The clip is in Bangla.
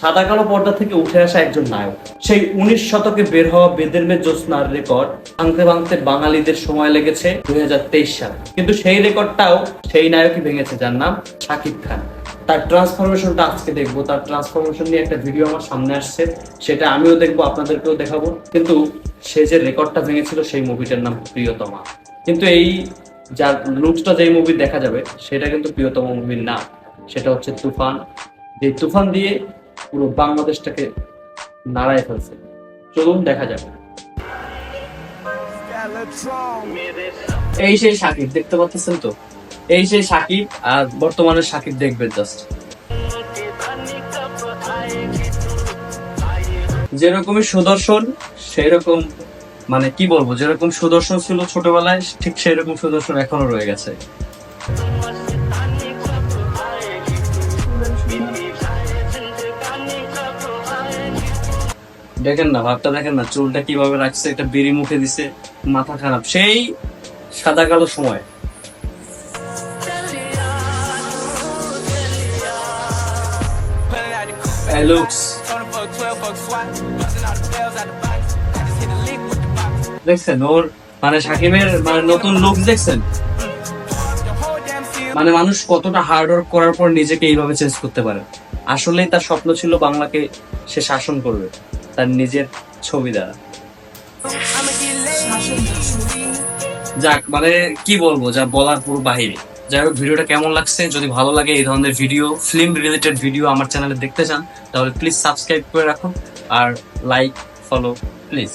সাদা কালো পর্দা থেকে উঠে আসা একজন নায়ক। সেই উনিশ শতকে বের হওয়া বেদের মে জ্যোৎস্নার রেকর্ড ভাঙতে ভাঙতে বাঙালিদের সময় লেগেছে দুই হাজার তেইশ সাল। কিন্তু সেই রেকর্ডটাও সেই নায়কই ভেঙেছে, যার নাম শাকিব খান। তার ট্রান্সফরমেশনটা আজকে দেখব। তার ট্রান্সফরমেশন নিয়ে একটা ভিডিও আমার সামনে আসছে। সেটা আমিও দেখব, আপনাদেরকেও দেখাবো। কিন্তু সে যে রেকর্ডটা ভেঙেছিল, সেই মুভিটার নাম প্রিয়তমা। কিন্তু এই যার লুকসটা যেই মুভি দেখা যাবে, সেটা কিন্তু প্রিয়তম মুভির না। সেটা হচ্ছে তুফান। যে তুফান দিয়ে পুরো বাংলাদেশটাকে নাড়ায় ফেলছে। চলুন দেখা যাবে এই সেই সাকিব, দেখতে পাচ্ছেন তো? এই সেই সাকিব আর বর্তমানে সাকিব দেখবেন জাস্ট যেরকমই সুদর্শন সেই রকম মানে কি বলব, যেরকম সুদর্শন ছিল ছোটবেলায়, ঠিক সেই রকম সুদর্শন এখনও রয়ে গেছে। দেখেন না, ভাবটা দেখেন না, চুলটা কীভাবে রাখছে, একটা বিড়ি মুখে দিছে, মাথা খারাপ। সেই সাদা কালো সময়। দেখছেন, ওর মানে সাকিবের মানে নতুন লুক দেখছেন? মানে মানুষ কতটা হার্ড ওয়ার্ক করার পর নিজেকে এইভাবে চেঞ্জ করতে পারে। আসলেই তার স্বপ্ন ছিল বাংলাকে সে শাসন করবে। তার নিজের ছবি দ্বারা। যাক মানে কি বলব, যা বলার পুরো বাহিরে। যাই হোক, ভিডিওটা কেমন লাগছে? যদি ভালো লাগে এই ধরনের ভিডিও ফিল্ম রিলেটেড ভিডিও আমার চ্যানেলে দেখতে চান, তাহলে প্লিজ সাবস্ক্রাইব করে রাখুন, আর লাইক ফলো প্লিজ